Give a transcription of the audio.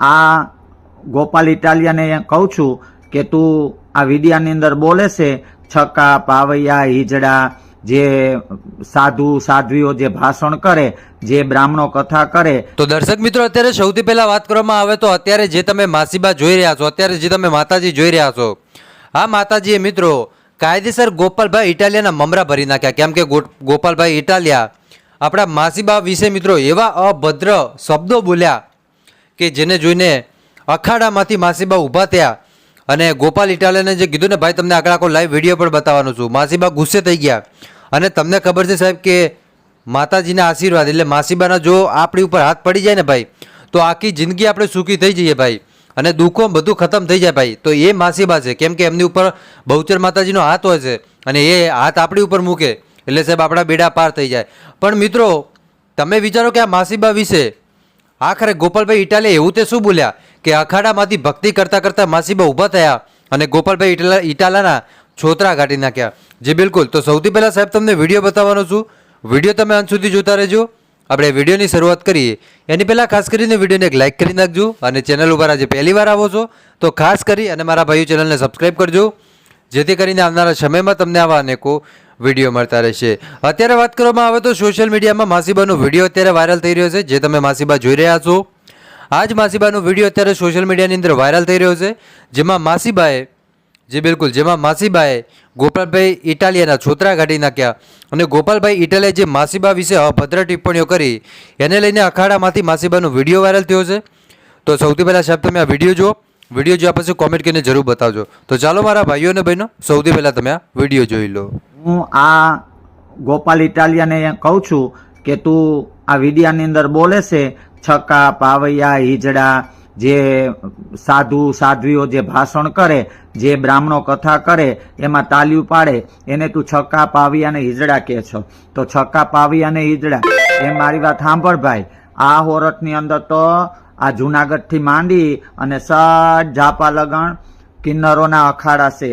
આ ગોપાલ ઇટાલિયાને કહું છું કે તું આ વિડિયાની અંદર બોલે છે, છક્કા, પાવૈયા, હિજડા, જે સાધુ, સાધ્વીઓ જે ભાષણ કરે, જે બ્રાહ્મણો કથા કરે. તો દર્શક મિત્રો, અત્યારે સૌથી પહેલા વાત કરવામાં આવે તો અત્યારે જે તમે માસીબા જોઈ રહ્યા છો, અત્યારે જે તમે માતાજી જોઈ રહ્યા છો આ માતાજીએ મિત્રો કાયદેસર ગોપાલભાઈ ઇટાલિયાના મમરા ભરી નાખ્યા. કેમ કે ગોપાલભાઈ ઇટાલિયા આપણા માસીબા વિશે મિત્રો એવા અભદ્ર શબ્દો બોલ્યા કે જેને જોઈને અખાડામાંથી માસીબા ઊભા થયા અને ગોપાલ ઇટાલિયાને જે કીધું ને, ભાઈ, તમને આગળ આખો લાઈવ વીડિયો પણ બતાવવાનો છું. માસીબા ગુસ્સે થઈ ગયા. અને તમને ખબર છે સાહેબ કે માતાજીના આશીર્વાદ, એટલે માસીબાના જો આપણી ઉપર હાથ પડી જાય ને ભાઈ, તો આખી જિંદગી આપણે સુખી થઈ જઈએ ભાઈ. અને દુઃખો બધું ખતમ થઈ જાય ભાઈ. તો એ માસીબા છે, કેમ કે એમની ઉપર બહુચર માતાજીનો હાથ હોય છે અને એ હાથ આપણી ઉપર મૂકે. એટલે સાહેબ, આપણા બેડા પાર થઈ જાય. પણ મિત્રો, તમે વિચારો કે આ માસીબા વિશે આખરે ગોપાલભાઈ ઇટાલીએ એવું તે શું બોલ્યા કે અખાડામાંથી ભક્તિ કરતા કરતા માસીબા ઊભા થયા અને ગોપાલભાઈ ઇટાલા, ઇટાલાના છોતરા કાઢી નાખ્યા. જે બિલકુલ. તો સૌથી પહેલાં સાહેબ તમને વીડિયો બતાવવાનો છું. વીડિયો તમે અંત સુધી જોતા રહેજો. આપણે વિડીયોની શરૂઆત કરીએ. એની પહેલાં ખાસ કરીને વિડીયોને એક લાઇક કરી નાખજો અને ચેનલ ઉપર આજે પહેલી વાર આવો છો, તો ખાસ કરી અને મારા ભાઈઓ ચેનલને સબસ્ક્રાઈબ કરજો. જેથી કરીને આવનારા સમયમાં તમને આવા અનેકો વીડિયો મળતા રહેશે. અત્યારે વાત કરવામાં આવે તો સોશિયલ મીડિયામાં માસીબાનો વીડિયો અત્યારે વાયરલ થઈ રહ્યો છે, જે તમે માસીબા જોઈ રહ્યા છો. આ જ માસીબાનો વીડિયો અત્યારે સોશિયલ મીડિયાની અંદર વાયરલ થઈ રહ્યો છે, જેમાં માસીબાએ, જે બિલકુલ, જેમાં માસીબાએ ગોપાલભાઈ ઇટાલિયાના છોતરા કાઢી નાખ્યા અને ગોપાલભાઈ ઇટાલિયા જે માસીબા વિશે અભદ્ર ટિપ્પણીઓ કરી, એને લઈને અખાડામાંથી માસીબાનો વીડિયો વાયરલ થયો છે. તો સૌથી પહેલાં સાહેબ, તમે આ વીડિયો જુઓ. વીડિયો જોયા પછી કોમેન્ટ કરીને જરૂર બતાવજો. તો ચાલો મારા ભાઈઓ અને બહેનો, સૌથી પહેલાં તમે આ વીડિયો જોઈ લો. હું આ ગોપાલ ઇટાલિયાને કહું છું કે તું આ વિડિયાની અંદર બોલે છે છક્કા પાવૈયા, હિજડા, જે સાધુ, સાધ્વીઓ જે ભાષણ કરે, જે બ્રાહ્મણો કથા કરે, એમાં તાલિયું પાડે, એને તું છક્કા પાવી અને હિજડા કહે છો. તો છક્કા પાવી અને હિજડા, એ મારી વાત સાંભળ ભાઈ. આ હોરટની અંદર તો આ જુનાગઢથી માંડી અને સટ ઝાપા લગણ કિન્નરોના અખાડા છે.